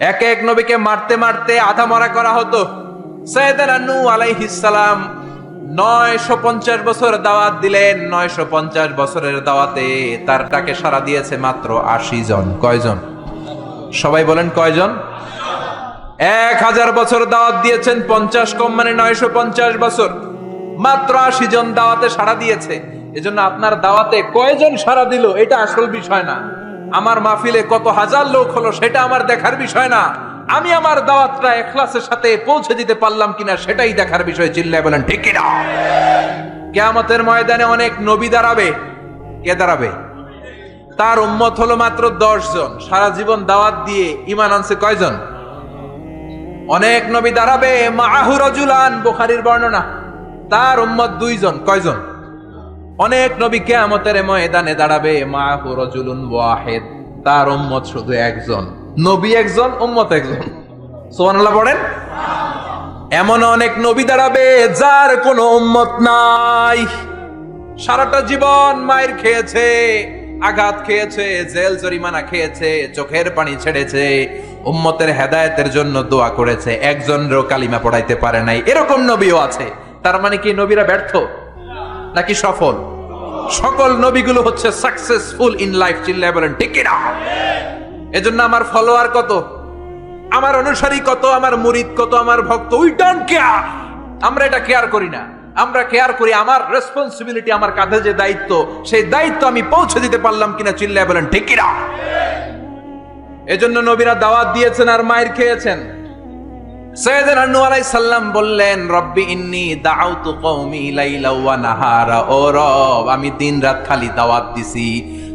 এক এক নবীকে মারতে মারতে আধা মরা করা হতো। সৈয়দানা নূহ আলাইহিস সালাম নয়শো পঞ্চাশ বছর দাওয়াত দিলেন, নয়শো পঞ্চাশ বছরের দাওয়াতে তার তাকে সারা দিয়েছে মাত্র আশি জন। কয়জন? সবাই বলেন কয়জন? এক হাজার বছর দাওয়াত দিয়েছেন, পঞ্চাশ কম মানে নয়শো পঞ্চাশ বছর। মাত্র আশি জন দাওয়াতে সাড়া দিয়েছে। এজন্য আপনার দাওয়াতে কয়জন সাড়া দিল, এটা আসল বিষয় না। আমার মাহফিলে কত হাজার লোক হলো সেটা আমার দেখার বিষয় না। আমি আমার দাওয়াতটা এখলাসের সাথে পৌঁছে দিতে পারলাম কিনা সেটাই দেখার বিষয়, চিল্লায় বলেন, ঠিক কিনা? কেয়ামতের ময়দানে অনেক নবী দাঁড়াবে। কে দাঁড়াবে? তার উম্মত হলো মাত্র দশ জন। সারা জীবন দাওয়াত দিয়ে ইমান আনছে কয়জন? অনেক নবী দাঁড়াবে মাহু রজুলান, বুখারীর বর্ণনা। তার উম্মত দুইজন, কয়জন? অনেক নবী কেয়ামতের ময়দানে দাঁড়াবে, মাহু রজুলুন ওয়াহেদ। তার উম্মত শুধু একজন। নবী একজন, উম্মত একজন। সুবহানাল্লাহ পড়েন? এমন অনেক নবী দাঁড়াবে যার কোনো উম্মত নাই। সারাটা জীবন মায়ের খেয়েছে, আঘাত খেয়েছে, জেল জরিমানা খেয়েছে, চোখের পানি ছেড়েছে, উম্মতের হেদায়েতের জন্য দোয়া করেছে। একজনেরও কালিমা পড়াইতে পারে নাই। এরকম নবীও আছে। তার মানে কি নবীরা ব্যর্থ? নাকি সফল? সকল নবীগুলো হচ্ছে সাকসেসফুল ইন লাইফ চিল্লায় বলেন, ঠিক কিনা? এজন্য আমার ফলোয়ার কত? আমার অনুসারী কত? আমার মুরিদ কত? আমার ভক্ত? উই ডোন্ট কেয়ার আমরা এটা কেয়ার করি না। আমরা কেয়ার করি আমার রেসপন্সিবিলিটি আমার কাঁধে যে দায়িত্ব, সেই দায়িত্ব আমি পৌঁছে দিতে পারলাম কিনা, চিল্লায় বলেন, ঠিক কিনা? এজন্য নবীরা দাওয়াত দিয়েছেন আর মায়ের খেয়েছেন। সৈয়দনা নূহ আলাইহিস সালাম বললেন, রব্বি ইন্নী দাআউতু কওমি লাইলা ওয়া নাহারা। ও রব, আমি দিন রাত খালি দাওয়াত দিছি।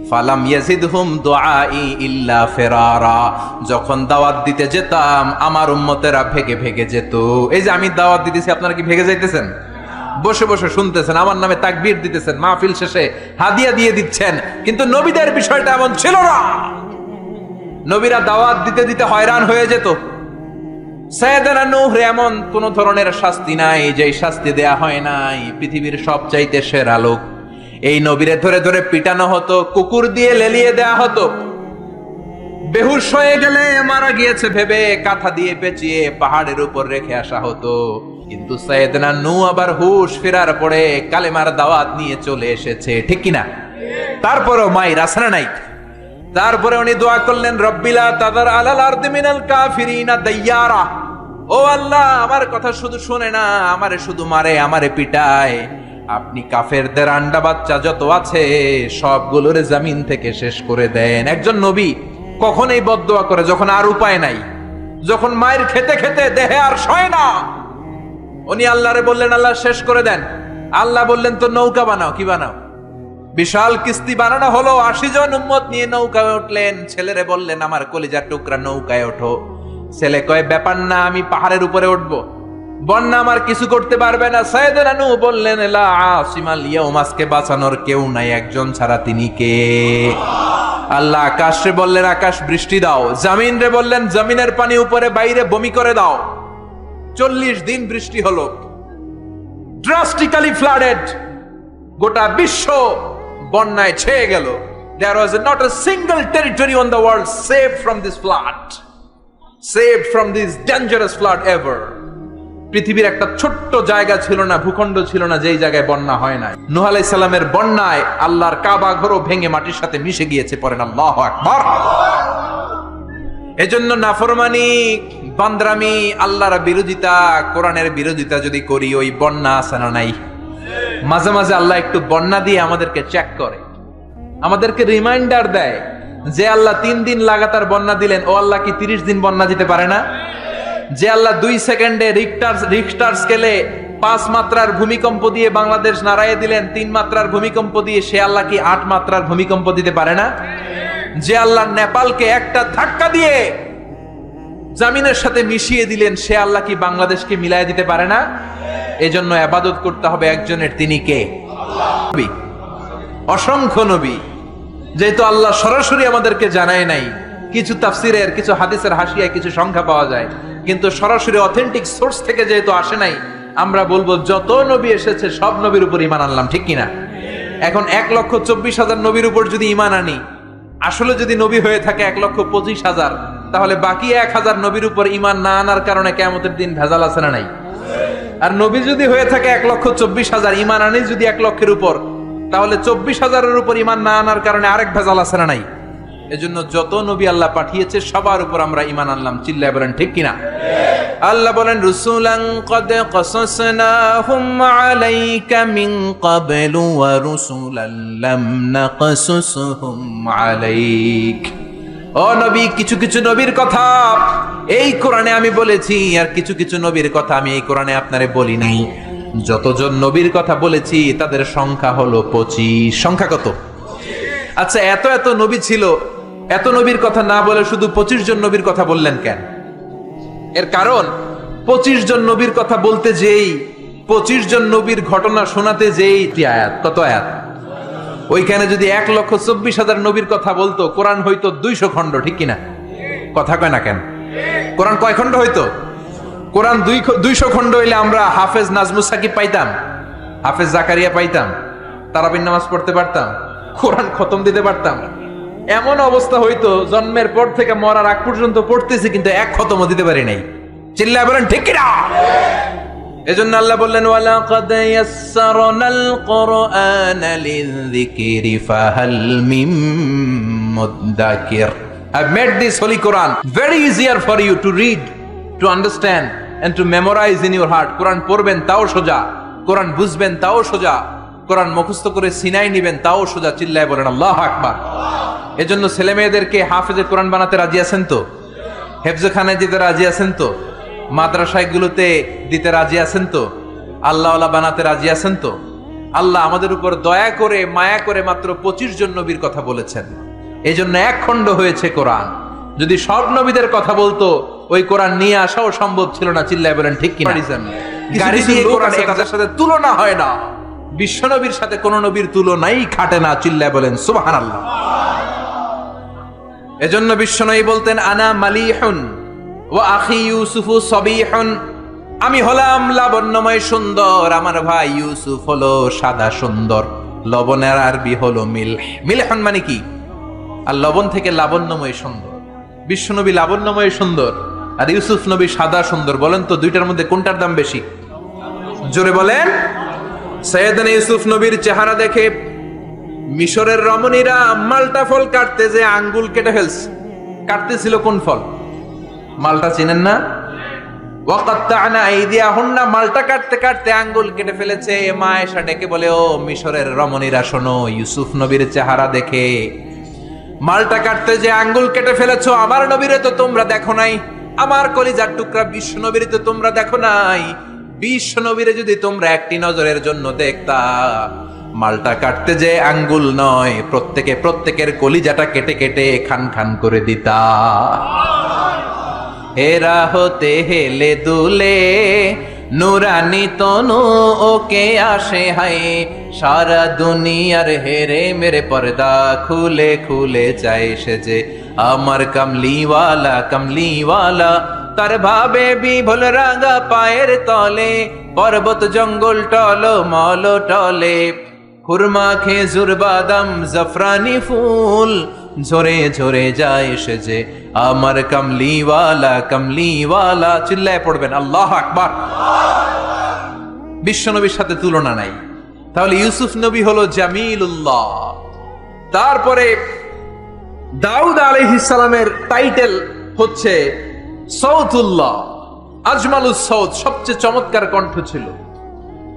ফালাম ইয়াজিদহুম দুআই ইল্লা ফিরারা। যখন দাওয়াত দিতে যেতাম, আমার উম্মতেরা ভেগে ভেগে যেত। এই যে আমি দাওয়াত দিতেছি, আপনারা কি ভেগে যাইতেছেন? বসে বসে শুনতেছেন, আমার নামে তাকবীর দিতেছেন, মাহফিল শেষে হাদিয়া দিয়ে দিচ্ছেন। কিন্তু নবীদের বিষয়টা এমন ছিল না। নবীরা দাওয়াত দিতে দিতে হয়রান হয়ে যেত। সৈয়দনা নূহ এমন কোন ধরনের শাস্তি নাই যে শাস্তি দেয়া হয় নাই, পৃথিবীর সবচাইতে সেরা লোক। এই নবীরে ধরে ধরে পিটানো হতো, কুকুর দিয়ে লেলিয়ে দেয়া হতো। বেহুশ হয়ে গেলে মারা গিয়েছে ভেবে কাঁথা দিয়ে পেঁচিয়ে পাহাড়ের উপর রেখে আসা হতো। কিন্তু সৈয়দনা নু আবার হুশ ফেরার পরে কালেমার দাওয়াত নিয়ে চলে এসেছে, ঠিক কিনা? তারপরও মাই রাসনা নাই। তারপরে উনি দোয়া করলেন রব্বিলা তাদার আলাল আরদি কাফিরিনা দাইয়ারা। ও আল্লাহ, আমার কথা শুধু শুনে না, আমারে শুধু মারে, আমারে পিটায়। আপনি কাফেরদের আন্ডা বাচ্চা যত আছে, সবগুলোর জামিন থেকে শেষ করে দেন। একজন নবী কখন এই বদদোয়া করে, যখন আর উপায় নাই, যখন মায়ের খেতে খেতে দেহে আর সয় না, উনি আল্লাহরে বললেন, আল্লাহ শেষ করে দেন। আল্লাহ বললেন তো নৌকা বানাও, কি বানাও? বিশাল কিস্তি বানানো হলো, আশি জন উম্মত নিয়ে নৌকায় উঠলেন। ছেলেরে বললেন, আমার কলিজার টুকরা নৌকায় ওঠো। ছেলে কয়, ব্যাপার না, আমি পাহাড়ের উপরে উঠবো। বন্যা আমার কিছু করতে পারবে না। সাইয়েদনা নূহ বললেন, লা আসিমাল ইয়াউম, আজকে বাঁচানোর কেউ নাই, একজন ছাড়া তিনি কে? আল্লাহ আকাশে বললেন, আকাশ, বৃষ্টি দাও। জামিন রে বললেন, জমিনের পানি উপরে, বাইরে বমি করে দাও। চল্লিশ দিন বৃষ্টি হলো। ড্রাস্টিক্যালি ফ্লাডেড গোটা বিশ্ব বন্যায় ছেয়ে গেল। There was not a single territory on the world save from this flood save from this dangerous flood ever পৃথিবীর একটা ছোট্ট জায়গা ছিল না, ভূখণ্ড ছিল না, যেই জায়গায় বন্যা হয় নাই। নুহ সালামের বন্যায় আল্লাহর কাবা ঘরও ভেঙে মাটির সাথে মিশে গিয়েছে পরে আল্লাহ আকবার। এজন্য নাফরমানি, বান্দ্রামি, আল্লাহর বিরোধিতা, কোরআনের বিরোধিতা যদি করি, ওই বন্যা আছে না নাই? মাঝে মাঝে আল্লাহ একটু বন্যা দিয়ে আমাদেরকে চেক করে। আমাদেরকে রিমাইন্ডার দেয় যে আল্লাহ তিন দিন লাগাতার বন্যা দিলেন, ও আল্লাহ কি তিরিশ দিন বন্যা দিতে পারে না? যে আল্লাহ দুই সেকেন্ডে রিক্টার রিক্টার স্কেলে পাঁচ মাত্রার ভূমিকম্প দিয়ে বাংলাদেশ নাড়াইয়ে দিলেন, তিন মাত্রার ভূমিকম্প দিয়ে সে আল্লাহ কি আট মাত্রার ভূমিকম্প দিতে পারে না? যে আল্লাহ নেপালকে একটা ধাক্কা দিয়ে জামিনের সাথে মিশিয়ে দিলেন, সে আল্লাহ কি বাংলাদেশকে মিলায় দিতে পারে না? এজন্য আবাদত করতে হবে একজনের, তিনি কে? অসংখ্য নবী। যেহেতু আল্লাহ সরাসরি আমাদেরকে জানায় নাই, কিছু তাফসিরের, কিছু হাদিসের হাসিয়ায় কিছু সংখ্যা পাওয়া যায়, কিন্তু সরাসরি অথেন্টিক সোর্স থেকে যেহেতু আসে নাই, আমরা বলব যত নবী এসেছে, সব নবীর উপর ইমান আনলাম, ঠিক কিনা? এখন এক লক্ষ চব্বিশ হাজার নবীর উপর যদি ইমান আনি, আসলে যদি নবী হয়ে থাকে এক লক্ষ পঁচিশ হাজার, তাহলে বাকি এক হাজার নবীর উপর ইমান না আনার কারণে কেমতের দিন ভেজাল আছে না নাই? আর নবী যদি হয়ে থাকে এক লক্ষ চব্বিশ হাজার ইমান আনি যদি এক লক্ষের উপর, তাহলে চব্বিশ হাজারের উপর ইমান না আনার কারণে আরেক ভেজাল আছে না নাই? এজন্য যত নবী আল্লাহ পাঠিয়েছে, সবার উপর আমরা ইমান আনলাম। চিল্লায় বলেন, ঠিক কিনা? আল্লাহ বলেন, রুসুলান কদ কসাসনাহুম আলাইকা মিন ক্বাবলু ওয়া রুসুলান লাম নাকসুসহুম আলাইক। ও নবী, কিছু কিছু নবীর কথা। এই কোরআনে আমি বলেছি, আর কিছু কিছু নবীর কথা আমি এই কোরআনে আপনারে বলি নাই। যতজন নবীর কথা বলেছি, তাদের সংখ্যা হলো পঁচিশ। সংখ্যা কত? আচ্ছা এত এত নবী ছিল, এত নবীর কথা না বলে শুধু পঁচিশ জন নবীর কথা বললেন কেন? এর কারণ, পঁচিশ জন নবীর কথা বলতে যেই, পঁচিশ জন নবীর ঘটনা শোনাতে যেই আয়াত, কত আয়াত? ওইখানে যদি এক লক্ষ চব্বিশ হাজার নবীর কথা বলতো, কোরআন হইতো দুইশো খণ্ড, ঠিক কিনা? কথা কয় না কেন? কোরআন কয় খণ্ড হইতো? কোরআন দুই দুইশো খণ্ড হইলে আমরা হাফেজ নাজমুস সাকিব পাইতাম, হাফেজ জাকারিয়া পাইতাম তারাবিন নামাজ পড়তে পারতাম, কোরআন খতম দিতে পারতাম। এমন অবস্থা হইতো, জন্মের পর থেকে মরার আগ পর্যন্ত পড়তেছি, কিন্তু এক খতমও দিতে পারি নাই। চিল্লা বলেন, ঠিক কিনা? এজন্য আল্লাহ বললেন ওয়ালা কাদ ইয়াসসারনাল কুরআনা লিযিকরি ফাহাল মিম মুদ্দাকির। I've made this holy Quran very easier for you to read, to understand and to memorize in your heart. কোরআন পড়বেন তাও সোজা। কোরআন বুঝবেন তাও সোজা। কোরআন মুখস্থ করে সিনাই নিবেন তাও সোজা। চিল্লায় বলেন আল্লাহ আকবার। এজন্য ছেলে মেয়েদেরকে হাফেজে কোরআন বানাতে রাজি আছেন তো? হেফজে খানায় দিতে রাজি আছেন তো? মাদ্রাসাগুলোতে দিতে রাজি আছেন তো? আল্লাহ বানাতে রাজি আছেন তো? আল্লাহ আমাদের উপর দয়া করে মায়া করে মাত্র পঁচিশ জন নবীর কথা বলেছেন। এই জন্য এক খণ্ড হয়েছে কোরআন। যদি সব নবীদের কথা বলতো ওই কোরআন নিয়ে আসাও সম্ভব ছিল না চিল্লায় বলেন ঠিক কিনা? গাড়ি দিয়ে কোরআন তাদের সাথে তুলনা হয় না। বিশ্ব নবীর সাথে কোন নবীর তুলনাই খাটে না চিল্লায় বলেন সুবাহান আল্লাহ এজন্য বিশ্বনয়ী বলতেন আনা মালিহুন। ও আখি ইউসুফু সবিহুন। আমি হলাম লাবণ্যময় সুন্দর, আমার ভাই ইউসুফ হলো সাদা সুন্দর, লবণের আরবি হলো মিল মিলহন মানে কি? আর লবণ থেকে লাবণ্যময় সুন্দর। বিশ্বনবী লাবণ্যময় সুন্দর, আর ইউসুফ নবী সাদা সুন্দর। বলেন তো দুইটার মধ্যে কোনটার দাম বেশি? জোরে বলেন। সৈয়দান ইউসুফ নবীর চেহারা দেখে মিশরের রমণীরা মালটা ফল কাটতে যে আঙ্গুল কেটে ফেলছে। কাটতেছিল কোন ফল? মালটা চিনেন না? মালটা কাটতে কাটতে আঙ্গুল কেটে ফেলেছে। মা ডেকে বলে, ও মিশরের রমণীরা, শোনো, ইউসুফ নবীর চেহারা দেখে। মালটা কাটতে যে আঙ্গুল কেটে ফেলেছো, আমার নবীরে তো তোমরা দেখো নাই। আমার কলিজার টুকরা বিশ্ব নবীরে তো তোমরা দেখো নাই। বিশ্ব নবীরে যদি তোমরা একটি নজরের জন্য দেখতা, মালটা কাটতে যে আঙ্গুল নয়, প্রত্যেকে প্রত্যেকের কলিজাটা কেটে কেটে খান খান করে দিতা। এরা হতে হেলে দুলে, নুরানি তনু ওকে আসে হাই সারা দুনিয়ার হেরে মেরে পর্দা খুলে খুলে চাই সে যে আমার কামলিওয়ালা কামলিওয়ালা। তার ভাবে বিভোল রাঙা পায়ের তলে, পর্বত, জঙ্গল, টল, মল, টলে। খুরমা, খেজুর, বাদাম, জাফরানি ফুল ঝরে ঝরে যায় সে যে আমার কামলিওয়ালা কামলিওয়ালা, চিল্লায় পড়বেন, আল্লাহ আকবার। বিশ্বনবীর সাথে তুলনা নাই। তাহলে ইউসুফ নবী হলো জামিলুল্লাহ। তারপরে দাউদ আলহিসালামের টাইটেল হচ্ছে সৌতুল্লাহ আজমালুস সৌদ সবচেয়ে চমৎকার কণ্ঠ ছিল।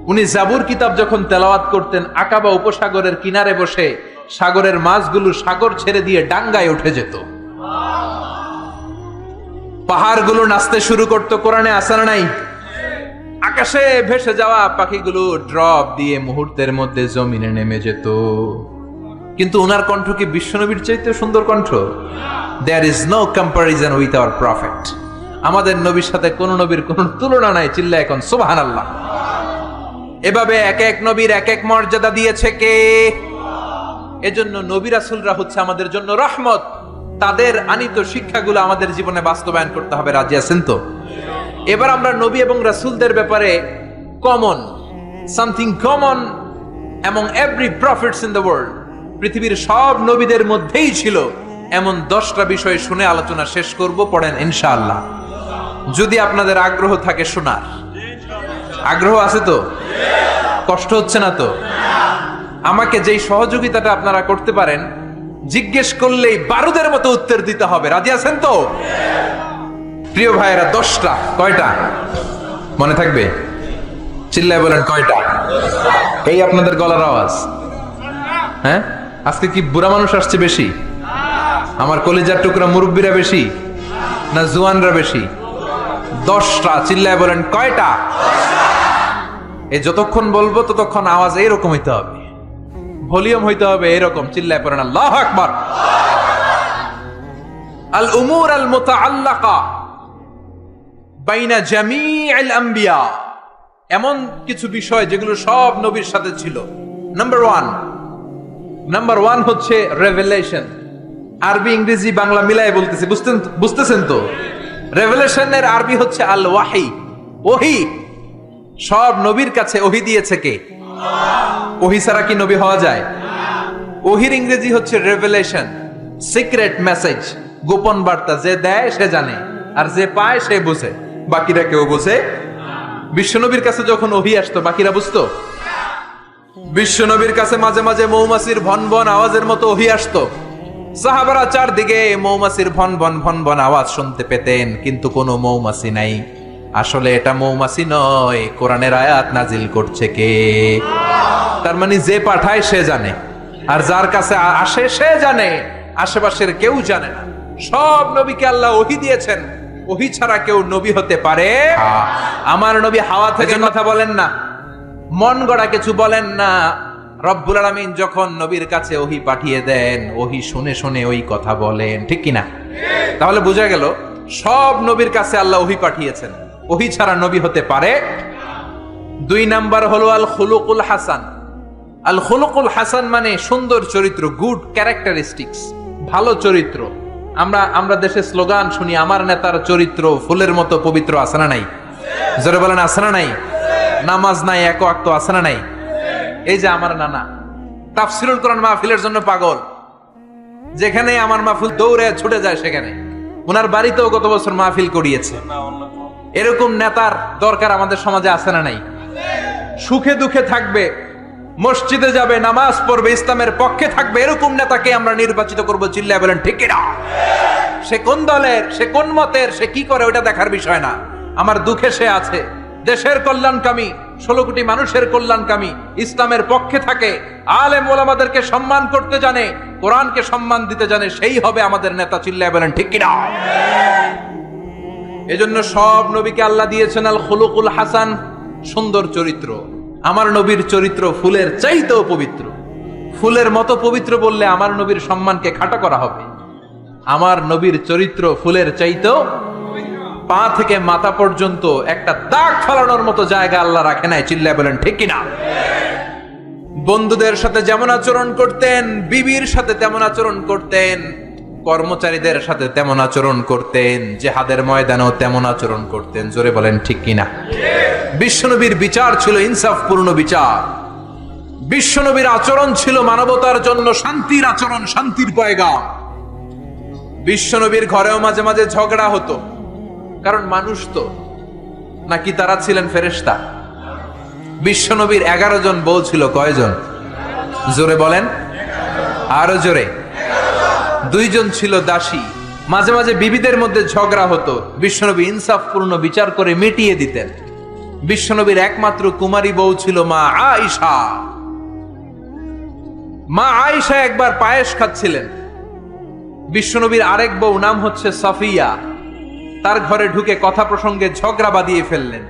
উনি জাবুর কিতাব যখন তেলাওয়াত করতেন, আকাবা উপসাগরের কিনারে বসে সাগরের মাছগুলো সাগর ছেড়ে দিয়ে ডাঙ্গায় উঠে যেত। পাহাড়গুলো নাচতে শুরু করতো, কোরআনে আসার নাই? আকাশে ভেসে যাওয়া পাখিগুলো ড্রপ দিয়ে মুহূর্তের মধ্যে জমিনে নেমে যেত। কিন্তু ওনার কণ্ঠ কি বিশ্বনবীর চাইতে সুন্দর কণ্ঠ? There is no comparison with our prophet আমাদের নবীর সাথে কোন নবীর কোন তুলনা নাই, চিল্লা এখন সুবাহান আল্লাহ এভাবে এক এক নবীর এক এক মর্যাদা দিয়েছে কে? এজন্য নবী রাসুলরা হচ্ছে আমাদের জন্য রহমত। তাদের আনিত শিক্ষাগুলো আমাদের জীবনে বাস্তবায়ন করতে হবে। রাজি আছেন তো? এবার আমরা নবী এবং রাসুলদের ব্যাপারে common something common among every prophets in the world পৃথিবীর সব নবীদের মধ্যেই ছিল এমন দশটা বিষয় শুনে আলোচনা শেষ করব, পড়েন ইনশাআল্লাহ। যদি আপনাদের আগ্রহ থাকে শোনার। আগ্রহ আছে তো? কষ্ট হচ্ছে না তো? আমাকে যেই সহযোগিতাটা আপনারা করতে পারেন, জিজ্ঞেস করলেই বারুদের মতো উত্তর দিতে হবে। রাজি আছেন তো? প্রিয় ভাইয়েরা, দশটা, কয়টা? মনে থাকবে? চিল্লায় বলেন, কয়টা? এই আপনাদের গলার আওয়াজ। হ্যাঁ? আজকে কি বুড়া মানুষ আসছে বেশি? আমার কলেজার টুকরা মুরব্বীরা বেশি? না জুয়ানরা বেশি? দশটা, চিল্লায় বলেন, কয়টা? এই যতক্ষণ বলব ততক্ষণ আওয়াজ এইরকম হইতে হবে। ভলিউম হইতে হবে এরকম, চিল্লায় পড়েন, আল্লাহ আকবার। আল উমুর আল মুতাআল্লাকা বাইনা জামিআল আম্বিয়া। এমন কিছু বিষয় যেগুলো সব নবীর সাথে ছিল। নাম্বার ওয়ান নাম্বার ওয়ান হচ্ছে রেভেলেশন আরবি, ইংরেজি, বাংলা মিলাই বলতেছি, বুঝতেন বুঝতেছেন তো? রেভেলেশনের আরবি হচ্ছে আল ওয়াহি ওহি। সব নবীর কাছে ওহি দিয়েছে কে? ওহি ছাড়া কি নবী হওয়া যায়? ওহির ইংরেজি হচ্ছে রেভেলেশন সিক্রেট মেসেজ গোপন বার্তা। যে দেয়, সে জানে, আর যে পায়, সে বুঝে। বাকিরা কেউ বুঝে? বিশ্বনবীর কাছে যখন ওহি আসতো, বাকিরা বুঝতো? বিশ্বনবীর কাছে মাঝে মাঝে মৌমাছির ভন ভন আওয়াজের মতো ওহি আসতো। সাহাবারা চারদিকে মৌমাছির ভন ভন ভন ভন আওয়াজ শুনতে পেতেন, কিন্তু কোনো মৌমাছি নাই। আসলে এটা মৌমাছি নয় কোরআনের আয়াত নাজিল করছে কে? তার মানে যে পাঠায় সে জানে আর যার কাছে আসে সে জানে আশেপাশের কেউ জানে না। সব নবীকে আল্লাহ ওহি দিয়েছেন ওহি ছাড়া কেউ নবী হতে পারে? আমার নবী হাওয়া থেকে কথা বলেন না মন গড়া কিছু বলেন না। রব্বুল আলামিন যখন নবীর কাছে ওহি পাঠিয়ে দেন ওহি শুনে শুনে ওই কথা বলেন ঠিক কিনা? তাহলে বোঝা গেল সব নবীর কাছে আল্লাহ ওহি পাঠিয়েছেন। ওহি ছাড়া নবী হতে পারে? দুই নাম্বার হলো আল খুলুকুল হাসান। আল খুলুকুল হাসান মানে সুন্দর চরিত্র গুড ক্যারেক্টারিস্টিক্স ভালো চরিত্র। আমরা আমরা দেশে স্লোগান শুনি, আমার নেতার চরিত্র ফুলের মতো পবিত্র আছে না নাই? জোরে বলেন, আছে না নাই? নামাজ নাই, এক ওয়াক্ত আছে না নাই? এই যে আমার নানা, তাফসিরুল কোরআন মাহফিলের জন্য পাগল। যেখানে আমার মাহফিল দৌড়ে ছুটে যায়, সেখানে। ওনার বাড়িতেও গত বছর মাহফিল করিয়েছে। এরকম নেতার দরকার আমাদের সমাজে আছে না নাই? সুখে দুঃখে থাকবে, মসজিদে যাবে, নামাজ পড়বে, ইসলামের পক্ষে থাকবে, এরকম নেতাকে আমরা নির্বাচিত করব চিল্লায় বলেন, ঠিক না সে কোন দলের, সে কোন মতের, সে কি করে ওটা দেখার বিষয় না। আমার দুঃখে সে আছে। দেশের কল্যাণকামী, ষোলো কোটি মানুষের কল্যাণকামী, ইসলামের পক্ষে থাকে, আলেম ওলামাদেরকে সম্মান করতে জানে, কোরআনকে সম্মান দিতে জানে, সেই হবে আমাদের নেতা চিল্লায় বলেন, ঠিক কিনা? এজন্য সব নবীকে আল্লাহ দিয়েছেন আল খুলুকুল হাসান, সুন্দর চরিত্র। আমার নবীর চরিত্র ফুলের চাইতেও পবিত্র। ফুলের মতো পবিত্র বললে আমার নবীর সম্মানকে খাটো করা হবে। আমার নবীর চরিত্র ফুলের চাইতেও পা থেকে মাথা পর্যন্ত একটা দাগ ফেলানোর মতো জায়গা আল্লাহ রাখে নাই। চিল্লায় বলেন, ঠিক কিনা? বন্ধুদের সাথে যেমন আচরণ করতেন, বিবির সাথে তেমন আচরণ করতেন। কর্মচারীদের সাথে তেমন আচরণ করতেন, জেহাদের ময়দানেও তেমন আচরণ করতেন। জোরে বলেন, ঠিক কিনা? বিশ্বনবীর বিচার ছিল ইনসাফপূর্ণ বিচার। বিশ্বনবীর আচরণ ছিল মানবতার জন্য শান্তির আচরণ, শান্তির পয়গা বিশ্বনবীর ঘরেও মাঝে মাঝে ঝগড়া হতো। কারণ মানুষ তো, নাকি তারা ছিলেন ফেরেশতা? বিশ্বনবীর এগারো জন বউ ছিল, কয়জন? জোরে বলেন, আরও জোরে। দুইজন ছিল দাসী। মাঝে মাঝে বিবিদের মধ্যে ঝগড়া হতো। বিশ্বনবী ইনসাফপূর্ণ বিচার করে মিটিয়ে দিতেন। বিশ্বনবীর একমাত্র কুমারী বউ ছিল মা আয়েশা। মা আয়েশা একবার পায়েস খাচ্ছিলেন। বিশ্বনবীর আরেক বউ নাম হচ্ছে সাফিয়া। তার ঘরে ঢুকে কথা প্রসঙ্গে ঝগড়া বাঁধিয়ে ফেললেন।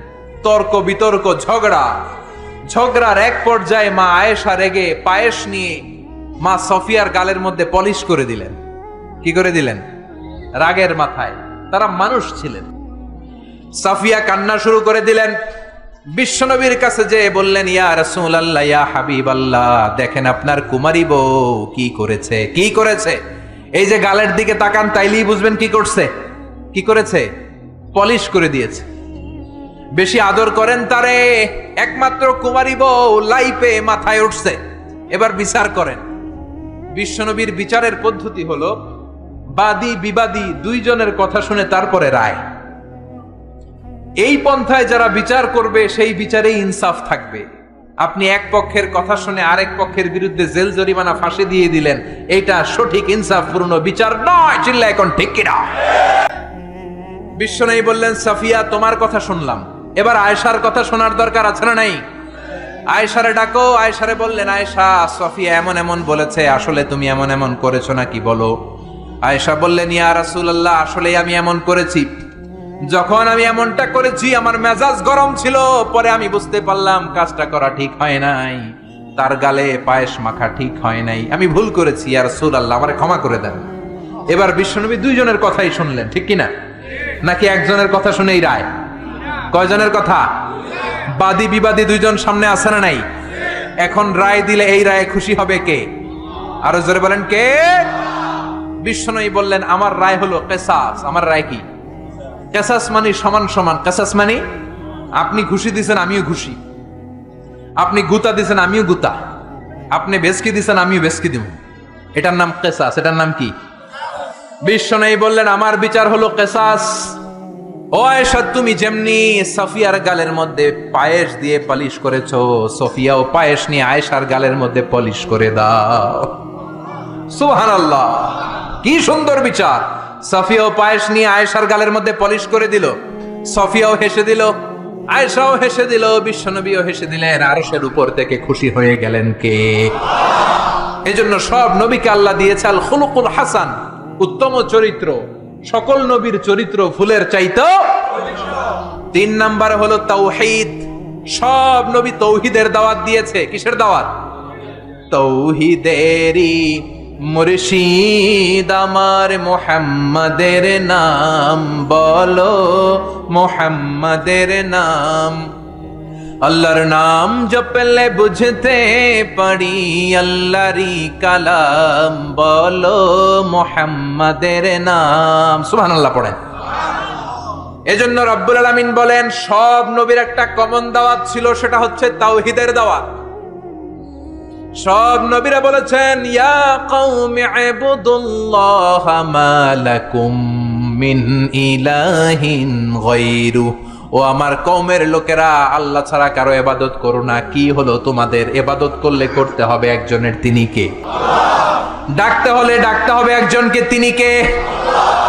তর্ক বিতর্ক, ঝগড়া। ঝগড়ার এক পর্যায়ে মা আয়েশা রেগে পায়েস নিয়ে মা সফিয়ার গালের মধ্যে পলিশ করে দিলেন। কি করে দিলেন? রাগের মাথায়। তারা মানুষ ছিলেন। সাফিয়া কান্না শুরু করে দিলেন। বিশ্বনবীর কাছে যে বললেন, ইয়া রসুল আল্লাহ ইয়া হাবিব আল্লাহ দেখেন আপনার কুমারী বউ কি করেছে? কি করেছে? এই যে গালের দিকে তাকান, তাইলেই বুঝবেন কি করছে। কি করেছে? পলিশ করে দিয়েছে। বেশি আদর করেন তারে, একমাত্র কুমারী বউ লাইপে মাথায় উঠছে। এবার বিচার করেন। বিশ্বনবীর বিচারের পদ্ধতি হলো বাদী, বিবাদী দুইজনের কথা শুনে তারপরে রায়। এই পন্থায় যারা বিচার করবে, সেই বিচারে ইনসাফ থাকবে। আপনি এক পক্ষের কথা শুনে আরেক পক্ষের বিরুদ্ধে জেল জরিমানা ফাঁসি দিয়ে দিলেন, এটা সঠিক ইনসাফপূর্ণ বিচার নয় চিল্লা এখন ঠিক কিনা? বিশ্ব নেই বললেন, সাফিয়া, তোমার কথা শুনলাম। এবার আয়েশার কথা শোনার দরকার আছে না নাই? আয়েশারে ডাকো, আয়েশারে বললেন, আয়েশা, সফিয়া এমন এমন বলেছে, আসলে তুমি এমন এমন করেছ নাকি বলো? আয়েশা বললেন, ইয়া রাসূলুল্লাহ আসলে আমি এমন করেছি। যখন আমি এমনটা করেছি, আমার মেজাজ গরম ছিল, পরে আমি বুঝতে পারলাম কাজটা করা ঠিক হয় নাই। তার গালে পায়েস মাখা ঠিক হয় নাই। আমি ভুল করেছি আর সুল আল্লাহ আমার ক্ষমা করে দেন। এবার বিশ্বনবী দুইজনের কথাই শুনলেন, ঠিক কিনা? নাকি একজনের কথা শুনেই রায়? কয়জনের কথা? বাদী বিবাদী দুইজন সামনে আছে না নাই? এখন রায় দিলে এই রায়ে খুশি হবে কে? আরও জোরে বলেন, কে? বিশ্বনবী বললেন, আমার রায় হলো কেসাস। আমার রায় কি? কেসাস মানে সমান সমান। কেসাস মানে আপনি ঘুষি দিছেন, আমিও ঘুষি। আপনি গুতা দিছেন, আমিও গুতা। আপনি বেসকি দিছেন, আমিও বেসকি দিব। এটার নাম কেসাস। এটার নাম কি? বিশ্ব নেই বললেন, আমার বিচার হলো কেসাস। ও আয়েশা, তুমি যেমনি সফিয়ার গালের মধ্যে পায়েস দিয়ে পালিশ করেছ, সফিয়াও পায়েস নিয়ে আয়েশার গালের মধ্যে পলিশ করে দাও। সুবহানাল্লাহ। কি সুন্দর বিচার। সফিয়াও পায়েস নিয়ে আয়েশার গালের মধ্যে পলিশ করে দিল। সফিয়াও হেসে দিল, আয়েশাও হেসে দিল, বিশ্বনবীও হেসে দিলেন, আরশের উপর থেকে খুশি হয়ে গেলেন কে? এজন্য সব নবীকে আল্লাহ দিয়েছে আল খুলুকুল হাসান, উত্তম চরিত্র, সকল নবীর চরিত্র ফুলের চাইতো তিন নাম্বার হলো তৌহিদ সব নবী তৌহিদের দাওয়াত দিয়েছে, কিসের দাওয়াত? তৌহিদেরি মুর্শিদ আমার মোহাম্মদের নাম বলো, মোহাম্মদের নাম। আল্লাহর নাম জপলে বুঝতে পারি, আল্লাহরই কালাম বলো, মোহাম্মদের নাম। সুহান আল্লাহ পড়েন। এজন্য রব্বুল আলামিন বলেন, সব নবীর একটা কমন দাওয়াত ছিল, সেটা হচ্ছে তাওহিদের দাওয়াত। সব নবীরা বলেছেন, ইয়া কওমি ইবুদুল্লাহ মা লাকুম মিন ইলাহিন গায়রু। ও আমার কওমের লোকেরা, আল্লাহ ছাড়া কারও ইবাদত করো না। কি হলো তোমাদের? ইবাদত করলে করতে হবে একজনের তিনি কে? ডাকতে হলে ডাকতে হবে একজনকে তিনি কে?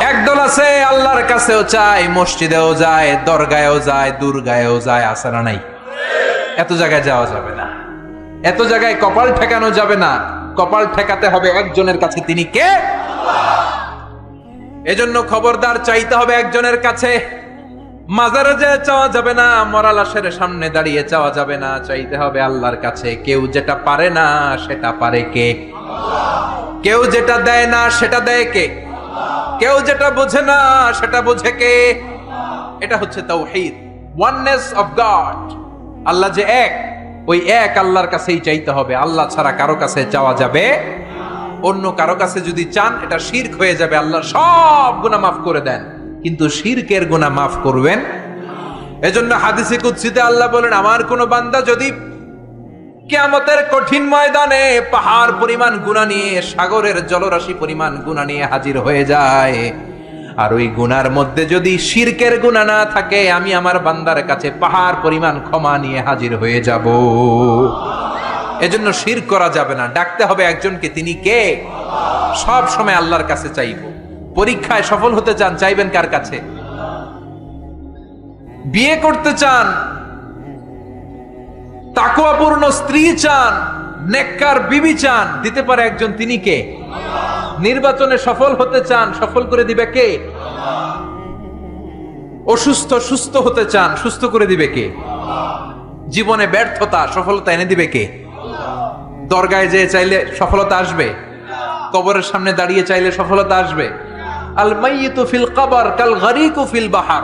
একদল আছে, আল্লাহর কাছেও চায় মসজিদেও যায়, দরগায়ও যায়, দুর্গায়ও যায় আসারা নাই? এত জায়গায় যাওয়া যাবে না। এত জায়গায় কপাল ঠেকানো যাবে না। কপাল ঠেকাতে হবে একজনের কাছে, তিনি কে? এজন্য খবরদার চাইতে হবে একজনের কাছে। মাজারে যে চাওয়া যাবে না মরা লাশের সামনে দাঁড়িয়ে চাওয়া যাবে না। চাইতে হবে আল্লাহর কাছে, কেউ যেটা পারে না, সেটা পারে কে? কেউ যেটা দেয় না, সেটা দেয় কে? কেউ যেটা বোঝে না, সেটা বোঝে কে? এটা হচ্ছে তাওহীদ ওয়াননেস অফ গড আল্লাহ যে এক ওই এক আল্লাহর কাছেই চাইতে হবে। আল্লাহ ছাড়া কারও কাছে চাওয়া যাবে অন্য কারও কাছে যদি চান, এটা শির্ক হয়ে যাবে। আল্লাহ সব গুনাহ মাফ করে দেন। কিন্তু শিরকের গুনাহ মাফ করবেন? এজন্য হাদিসে কুদসিতে আল্লাহ বলেন, আমার কোন বান্দা যদি কিয়ামতের কঠিন ময়দানে পাহাড় পরিমাণ গুণা নিয়ে, সাগরের জলরাশি পরিমাণ গুণা নিয়ে হাজির হয়ে যায় আর ওই গুনার মধ্যে যদি শিরকের গুণা না থাকে, আমি আমার বান্দার কাছে পাহাড় পরিমাণ ক্ষমা নিয়ে হাজির হয়ে যাব। এজন্য শির করা যাবে না। ডাকতে হবে একজনকে, তিনি কে? সব সময় আল্লাহর কাছে চাইব। পরীক্ষায় সফল হতে চান, চাইবেন কার কাছে? বিয়ে করতে চান তাকুয়াপূর্ণ স্ত্রী চান নেককার বিবি চান, দিতে পারে একজন তিনি কে? নির্বাচনে সফল হতে চান, সফল করে দিবে কে? অসুস্থ, সুস্থ হতে চান, সুস্থ করে দিবে কে? জীবনে ব্যর্থতা, সফলতা এনে দিবে কে? দরগায় যেয়ে চাইলে সফলতা আসবে। কবরের সামনে দাঁড়িয়ে চাইলে সফলতা আসবে। আল মাইয়িতু ফিল কবর কাল গরিকু ফিল বাহার।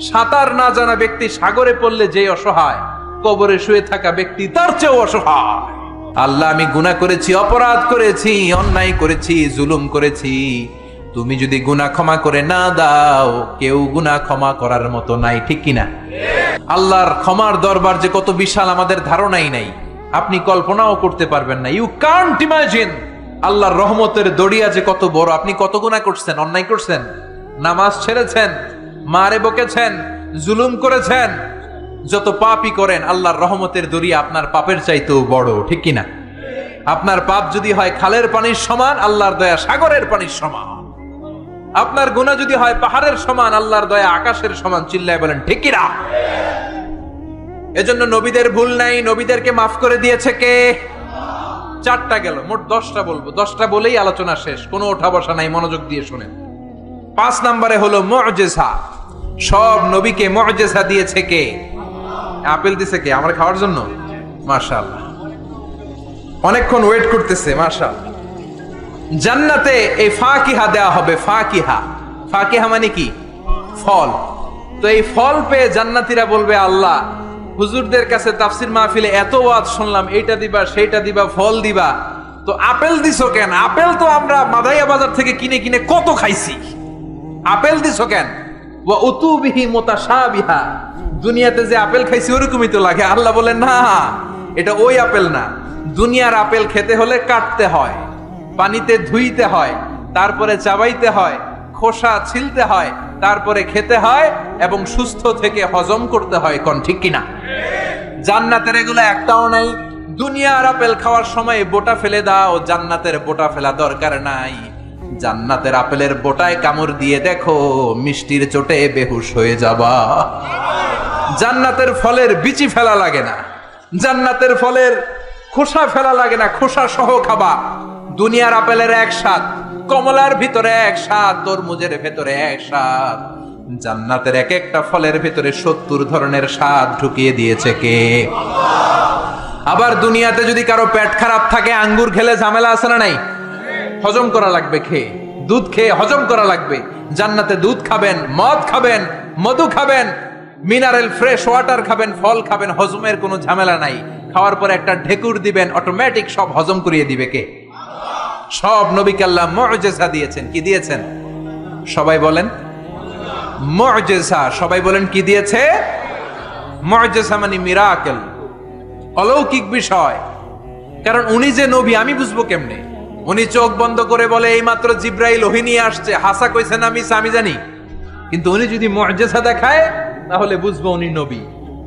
সাঁতার না জানা ব্যক্তি সাগরে পড়লে যে অসহায়, কবরে শুয়ে থাকা ব্যক্তি তার চেয়েও অসহায়। আল্লাহ, আমি গুনাহ করেছি, অপরাধ করেছি, অন্যায় করেছি, জুলুম করেছি। তুমি যদি গুনাহ ক্ষমা করে না দাও, কেউ গুনাহ ক্ষমা করার মতো নাই, ঠিক কিনা আল্লাহর ক্ষমার দরবার যে কত বিশাল, আমাদের ধারণাই নাই। আপনি কল্পনাও করতে পারবেন না। ইউ কান্ট ইমাজিন আল্লাহর রহমতের দড়িয়া যে কত বড়। আপনি কত গুণা করছেন, অন্যায় করছেন, নামাজ ছেড়েছেন, মারে বকেছেন, জুলুম করেছেন যত পাপই করেন, আল্লাহর রহমতের দরিয়া আপনার পাপের চাইতেও বড়, ঠিক কিনা? আপনার পাপ যদি হয় খালের পানির সমান, আল্লাহর দয়া সাগরের পানির সমান। আপনার গুণা যদি হয় পাহাড়ের সমান, আল্লাহর দয়া আকাশের সমান, চিল্লায় বলেন, ঠিক কিনা? এজন্য নবীদের ভুল নাই, নবীদেরকে মাফ করে দিয়েছে কে? চারটা গেল, মোট দশটা বলব। দশটা বলেই আলোচনা শেষ, কোনো ওঠা বসা নাই, মনোযোগ দিয়ে শুনেন। পাঁচ নম্বরে হলো মজেসা সব নবীকে মজেসা দিয়েছে কে? আপেল দিছে কে? আমার খাওয়ার জন্য? মাশাআল্লাহ। অনেকক্ষণ ওয়েট করতেছে, মাশাআল্লাহ। জান্নাতে এই ফাকিহা দেওয়া হবে, ফাকিহা। ফাকিহা মানে কি? ফল। তো এই ফল পেয়ে জান্নাতীরা বলবে, আল্লাহ, হুজুরদের কাছে তাফসির মাহফিলে এত ওয়াজ শুনলাম, এইটা দিবা, সেইটা দিবা, ফল দিবা। তো আপেল দিছো কেন? আপেল তো আমরা মাদাইয়া বাজার থেকে কিনে কিনে কত খাইছি। আপেল দিছো কেন? ওয়া উতুবিহি মুতাশাবিহা। দুনিয়াতে যে আপেল খাইছি, ওরকমই তো লাগে। আল্লাহ বলেন, না, এটা ওই আপেল না। দুনিয়ার আপেল খেতে হলে কাটতে হয়, পানিতে ধুইতে হয়, তারপরে চাবাইতে হয়, খোসা ছিলতে হয়, তারপরে খেতে হয় এবং সুস্থ থেকে হজম করতে হয়। কোন ঠিক কিনা? জান্নাতের এগুলো একটাও নাই। দুনিয়ার আপেল খাওয়ার সময় বোটা ফেলে দাও, জান্নাতের বোটা ফেলা দরকার নাই। জান্নাতের আপেলের বোটায় কামড় দিয়ে দেখো, মিষ্টির চোটে বেহুশ হয়ে যাবা। জান্নাতের ফলের বিচি ফেলা লাগে না। জান্নাতের ফলের খোসা ফেলা লাগে না, খোসা সহ খাবা। দুনিয়ার আপেলের এক স্বাদ, কমলার ভিতরে এক স্বাদ, তরমুজের ভেতরে এক স্বাদ। জান্নাতের এক একটা ফলের ভিতরে সত্তর ধরনের স্বাদ ঢুকিয়ে দিয়েছে কে? আবার দুনিয়াতে যদি কারও পেট খারাপ থাকে, আঙ্গুর খেলে ঝামেলা আছে না নাই? হজম করা লাগবে খেয়ে। দুধ খেয়ে হজম করা লাগবে। জান্নাতে দুধ খাবেন, মদ খাবেন, মধু খাবেন, মিনারেল ফ্রেশ ওয়াটার খাবেন, ফল খাবেন, হজমের কোনো ঝামেলা নাই। খাওয়ার পরে একটা ঢেকুর দিবেন অটোমেটিক সব হজম করিয়ে দিবে কে? সব নবীকে আল্লাহ মজেসা দিয়েছেন। কি দিয়েছেন? সবাই বলেন মজেসা সবাই বলেন, কি দিয়েছে? মজেসা মানে মিরাকেল। অলৌকিক বিষয়। কারণ উনি যে নবী, আমি বুঝব কেমনে? উনি চোখ বন্ধ করে বলে এই মাত্র জিব্রাইল ওহি নিয়ে আসছে। হাসা কইছেন আমি আমি জানি। কিন্তু উনি যদি মর্যাদা দেখায়, তাহলে বুঝব উনি নবী।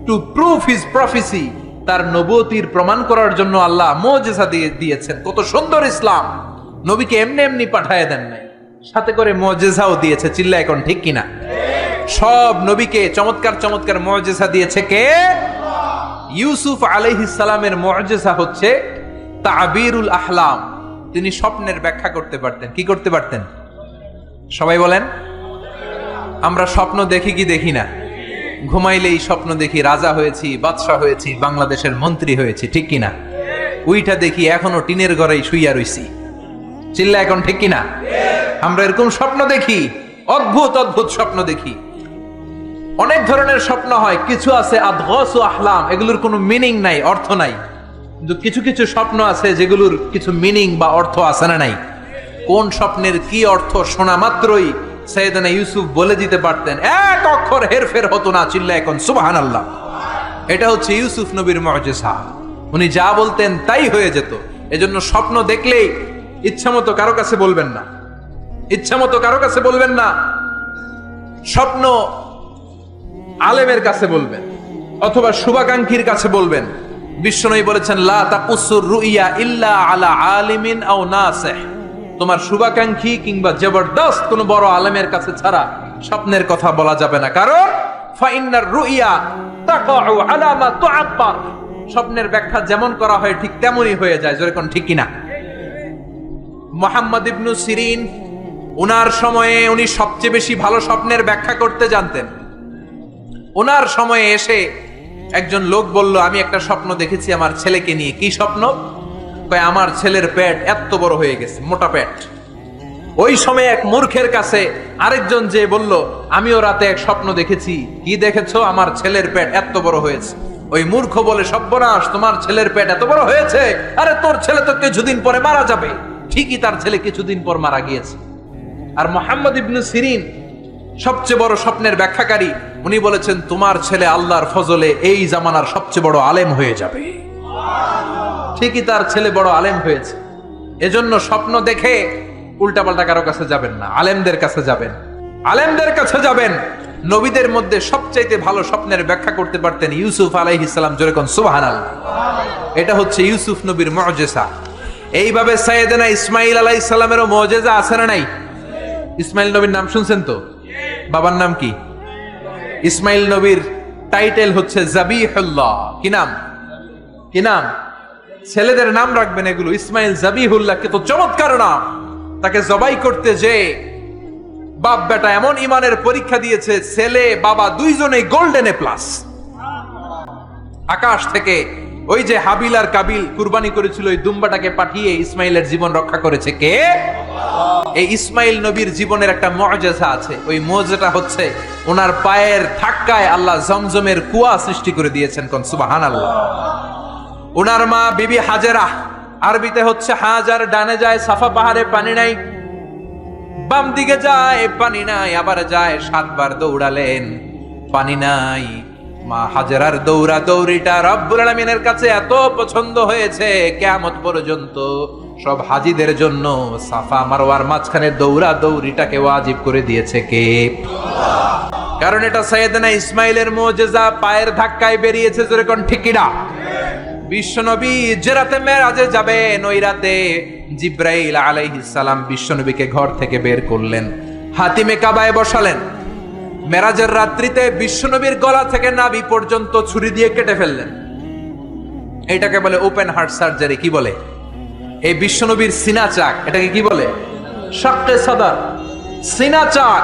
টু প্রুফ হিজ প্রফেসি তার নবতির প্রমাণ করার জন্য আল্লাহ মজেসা দিয়ে দিয়েছেন। কত সুন্দর ইসলাম। নবীকে এমনি এমনি পাঠায় দেন নাই। সাথে করে মজেসাও দিয়েছে। চিল্লা এখন ঠিক কিনা? সব নবীকে চমৎকার চমৎকার মজেসা দিয়েছে কে? ইউসুফ আলাইহিস সালামের মজেসা হচ্ছে তাবিরুল আহলাম। তিনি স্বপ্নের ব্যাখ্যা করতে পারতেন। কি করতে পারতেন? সবাই বলেন, আমরা স্বপ্ন দেখি কি দেখি না? ঘুমাইলেই স্বপ্ন দেখি রাজা হয়েছি, বাদশাহ হয়েছি, বাংলাদেশের মন্ত্রী হয়েছি, ঠিক কিনা? উইটা দেখি এখনও টিনের ঘরেই শুইয়া রইছি। চিল্লা এখন ঠিক কিনা? আমরা এরকম স্বপ্ন দেখি, অদ্ভুত অদ্ভুত স্বপ্ন দেখি। অনেক ধরনের স্বপ্ন হয়, কিছু আছে আদগস ও আহলাম, এগুলোর কোনো মিনিং নাই, অর্থ নাই। কিছু কিছু স্বপ্ন আছে যেগুলোর কিছু মিনিং বা অর্থ আছে না নাই। কোন স্বপ্নের কি অর্থ শোনা মাত্রই সৈয়দনা ইউসুফ বলে দিতে পারতেন, এক অক্ষর হেরফের হতো না চিল্লা এখন সুবাহান আল্লাহ এটা হচ্ছে ইউসুফ নবীর মজেসা উনি যা বলতেন তাই হয়ে যেত। এজন্য স্বপ্ন দেখলেই ইচ্ছা মতো কারও কাছে বলবেন না। ইচ্ছা মতো কারও কাছে বলবেন না। স্বপ্ন আলেমের কাছে বলবেন, অথবা শুভাকাঙ্ক্ষীর কাছে বলবেন। বিশ্বনবী বলেছেন, লা তাকুসুর রুইয়া ইল্লা আলা আলিমিন আও নাসিহ। তোমার শুভাকাঙ্ক্ষী কিংবা জবরদস্ত কোন বড় আলেমের কাছে ছাড়া স্বপ্নের কথা বলা যাবে না। কারণ ফাইন্নার রুইয়া তাকাউ আলা মা স্বপ্নের ব্যাখ্যা যেমন করা হয় ঠিক তেমনই হয়ে যায় যেরকম ঠিক কিনা? মোহাম্মদ ইবনু সিরিন, উনার সময়ে উনি সবচেয়ে বেশি ভালো স্বপ্নের ব্যাখ্যা করতে জানতেন। ওনার সময়ে এসে একজন লোক বলল, আমি একটা স্বপ্ন দেখেছি আমার ছেলেকে নিয়ে। কি স্বপ্ন? আমার ছেলের পেট এত বড় হয়ে গেছে, মোটা পেট। ওই সময় এক মূর্খের কাছে আরেকজন যে বলল, আমিও রাতে এক স্বপ্ন দেখেছি। কি দেখেছ? আমার ছেলের পেট এত বড় হয়েছে। ওই মূর্খ বলে সর্বনাশ তোমার ছেলের পেট এত বড় হয়েছে? আরে, তোর ছেলে তো কিছুদিন পরে মারা যাবে। ঠিকই তার ছেলে কিছুদিন পর মারা গিয়েছে। আর মোহাম্মদ ইবনু সিরিন সবচেয়ে বড় স্বপ্নের ব্যাখ্যাকারী, উনি বলেছেন, তোমার ছেলে আল্লাহর ফজলে এই জামানার সবচেয়ে বড় আলেম হয়ে যাবে। ঠিকই তার ছেলে বড় আলেম হয়েছে। এজন্য স্বপ্ন দেখে উল্টাপাল্টা কারও কাছে যাবেন না, আলেমদের কাছে যাবেন। আলেমদের কাছে যাবেন। নবীদের মধ্যে সবচাইতে ভালো স্বপ্নের ব্যাখ্যা করতে পারতেন ইউসুফ আলাইহিসাল্লাম যেরকম সুবহানাল এটা হচ্ছে ইউসুফ নবীর মজেসা এইভাবে সাইয়েদেনা ইসমাইল আলাইহিস সালামেরও মজেজা আছে না নাই? ইসমাইল নবীর নাম শুনছেন তো? বাবার নাম কি? ইসমাইল নবীর টাইটেল হচ্ছে জাবিহুল্লাহ। কি নাম? কি নাম? ছেলেদের নাম রাখবেন এগুলো, ইসমাইল জাবিহুল্লাহ তো চমৎকার নাম। তাকে জবাই করতে যে বাপ বেটা এমন ইমানের পরীক্ষা দিয়েছে, ছেলে, বাবা দুইজনেই গোল্ডেন এ প্লাস আকাশ থেকে ওই যে হাবিল আর কাবিল কুরবানি করেছিল ওই দুম্বাটাকে পাঠিয়ে ইসমাইলের জীবন রক্ষা করেছে কে? এই ইসমাইল নবীর জীবনের একটা মজেজা আছে। ওই মজেটা হচ্ছে ওনার পায়ের ধাক্কায় আল্লাহ জমজমের কুয়া সৃষ্টি করে দিয়েছেন কোন? সুবাহান আল্লাহ। ওনার মা বিবি হাজেরা আরবিতে হচ্ছে হাজার ডানে যায় সাফা পাহাড়ে পানি নাই। বাম দিকে যায় পানি নাই আবার যায় সাতবার দৌড়ালেন পানি নাই। মা হাজারার দৌড়া দৌড়িটা রব্বুল আলমিনের কাছে এত পছন্দ হয়েছে কেমত পর্যন্ত সব হাজিদের জন্য সাফা মারোয়ার মাঝখানে দৌড়া দৌড়িটাকে ওয়াজিব করে দিয়েছে কে? কারণ এটা সৈয়দনা ইসমাইলের মোজেজা, পায়ের ধাক্কায় বেরিয়েছে যেরকম ঠিকিরা বিশ্বনবী যে রাতে মেরাজে যাবেন, ওই রাতে জিব্রাইল আলাইহিস সালাম বিশ্বনবীকে ঘর থেকে বের করলেন, হাতিমে কাবায় বসালেন। মেরাজের রাত্রিতে বিশ্বনবীর গলা থেকে নাভি পর্যন্ত ছুরি দিয়ে কেটে ফেললেন। এটাকে বলে ওপেন হার্ট সার্জারি কি বলে? এই বিশ্বনবীর সিনা চাক, এটাকে কি বলে? শাক্কে সাদার। সিনা চাক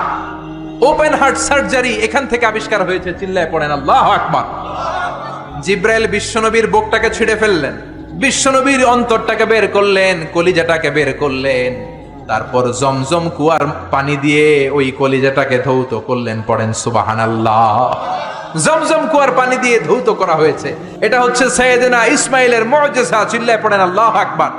ওপেন হার্ট সার্জারি এখান থেকে আবিষ্কার হয়েছে, চিল্লায় পড়েন, আল্লাহ আকবার। জিব্রাইল বিশ্বনবীর বুকটাকে ছিঁড়ে ফেললেন। বিশ্বনবীর অন্তরটাকে বের করলেন, কলিজাটাকে বের করলেন। তারপর জমজম কুয়ার পানি দিয়ে ওই কলিজাটাকে ধৌত করলেন, পড়েন সুবাহান আল্লাহ জমজম কুয়ার পানি দিয়ে ধৌত করা হয়েছে। এটা হচ্ছে সৈয়দনা ইসমাইলের মর্যাদা চিল্লায় পড়েন, আল্লাহ আকবার।